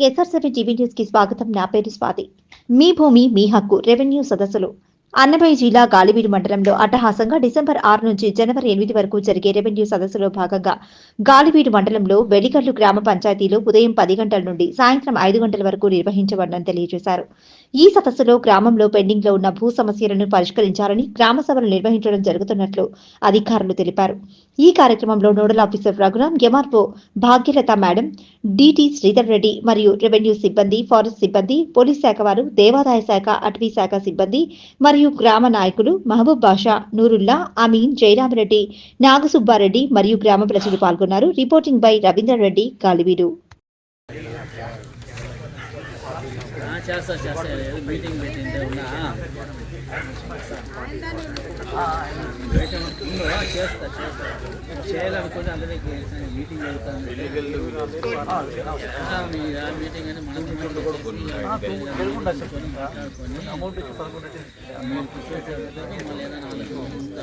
SRCP TV న్యూస్కి స్వాగతం. నా పేరు స్వాతి. మీ భూమి మీ హక్కు రెవెన్యూ సదస్సులు. అన్నమయ్య జిల్లా గాలివీడు మండలంలో అట్టహాసంగా డిసెంబర్ ఆరు నుంచి జనవరి ఎనిమిది వరకు జరిగే రెవెన్యూ సదస్సులో భాగంగా గాలివీడు మండలంలో వెలిగల్లు గ్రామ పంచాయతీలో ఉదయం పది గంటల నుండి సాయంత్రం ఐదు గంటల వరకు నిర్వహించబడని తెలియజేశారు. ఈ సదస్సులో గ్రామంలో పెండింగ్లో ఉన్న భూ సమస్యలను పరిష్కరించాలని గ్రామ సభలు నిర్వహించడం జరుగుతున్నట్లు అధికారులు తెలిపారు. ఈ కార్యక్రమంలో nodal officer Raghuram MRO Bhagyalatha madam DT Sridhar Reddy మరియు రెవెన్యూ సిబ్బంది ఫారెస్ట్ సిబ్బంది పోలీస్ శాఖ వారు దేవాదాయ శాఖ అటవీ శాఖ సిబ్బంది మరియు గ్రామ నాయకులు మహబూబ్ బాషా నూరుల్లా అమీన్ జయరామరెడ్డి నాగసుబ్బారెడ్డి మరియు గ్రామ ప్రజలు పాల్గొన్నారు. Reporting by Ravinder Reddy Galiveedu. చేస్తా చేస్తా. మీటింగ్ పెట్టిందే ఉన్నా. చేస్తా చేస్తా. చేయాలనుకుంటే అందరికి మీటింగ్ ఆ మీటింగ్ అని మనం మళ్ళీ ఏదైనా ఆలోచన ఉంటే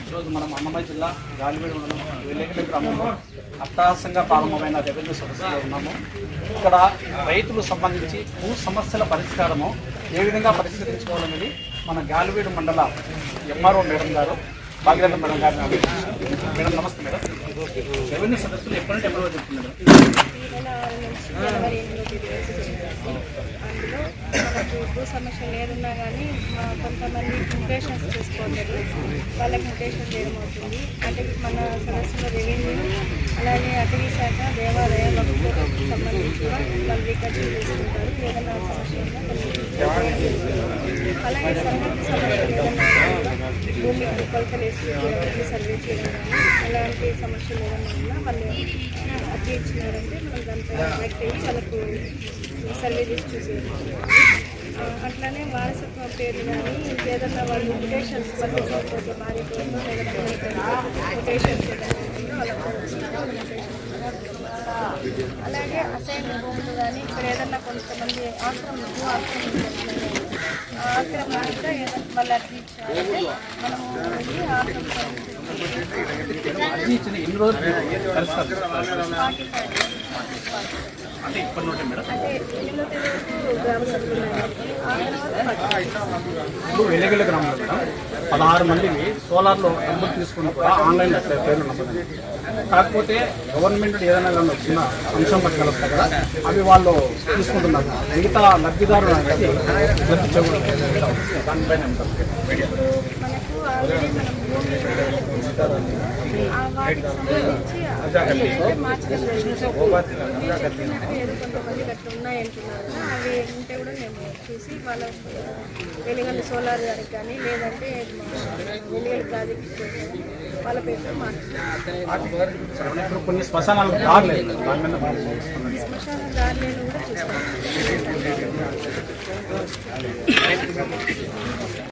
ఈరోజు మనం అన్నమయ్య జిల్లా గాలివేడి మండలం వెల్లేకల గ్రామంలో అట్టహాసంగా ప్రారంభమైన రెవెన్యూ సదస్సులో ఉన్నాము. ఇక్కడ రైతులు సంబంధించి భూ సమస్యల పరిష్కారము ఏ విధంగా పరిష్కరించుకోవాలనేది మన గాలివేడు మండల ఎంఆర్ఓ మేడం గారు భాగ్యరథ మేడం గారు మేడం నమస్తే మేడం. రెవెన్యూ సదస్సులు ఎప్పటి నుండి ఎప్పటి వరకు చెప్తున్నారు భూ సమస్య లేదున్నా కానీ కొంతమంది మ్యూటేషన్స్ చేసుకోలేదు వాళ్ళకి మ్యూటేషన్ చేయడం అవుతుంది. అంటే మన సదస్సులో రెవెన్యూ అలాగే అటవీ శాఖ దేవాలయ వస్తువులకు సంబంధించి వాళ్ళు రికార్డ్ చేసుకుంటారు ఏదైనా సమస్య అలాగే సర్వెంట్ సమస్యలు భూమి కొలతలు వేసి సర్వే చేయడం అలాంటి సమస్యలు ఏదైనా ఉన్నా వాళ్ళు ఇచ్చినారంటే మనం దానిపై కనెక్ట్ అయ్యి వాళ్ళకు సర్వే చేసి ఆ, అట్లానే వారసత్వ పేరు కానీ ఇంకేదన్నా వాళ్ళు ముటేషన్స్ పట్టించుకోకపోతే భార్య కోసం ముటేషన్స్ అలాగే అసైన్ భూములు కానీ ఇక్కడ ఏదన్నా కొంతమంది ఆశ్రమం భూ ఆశ్రమం చేస్తున్నారు. ఆశ్రమం కూడా ఏదన్నా అర్జీ మనము అంటే ఇప్పటి నుండి మేడం అంటే గ్రామ గ్రామంలో పదహారు మందిని సోలార్లో డబ్బులు తీసుకుని కూడా ఆన్లైన్ పేర్లు నమ్మకం కాకపోతే గవర్నమెంట్ ఏదైనా కానీ వచ్చిన అంశం పట్టుకు కదా అవి వాళ్ళు తీసుకుంటున్నారు. మిగతా లబ్ధిదారులు అనేది లబ్ధి చెబుతున్నారు దానిపైన ఉన్నాయంటున్నారు అవి ఉంటే కూడా మేము చూసి వాళ్ళ సోలార్ గారికి కానీ లేదంటే కొన్ని శ్మశానాలు దారలేదు దాని మీద కూడా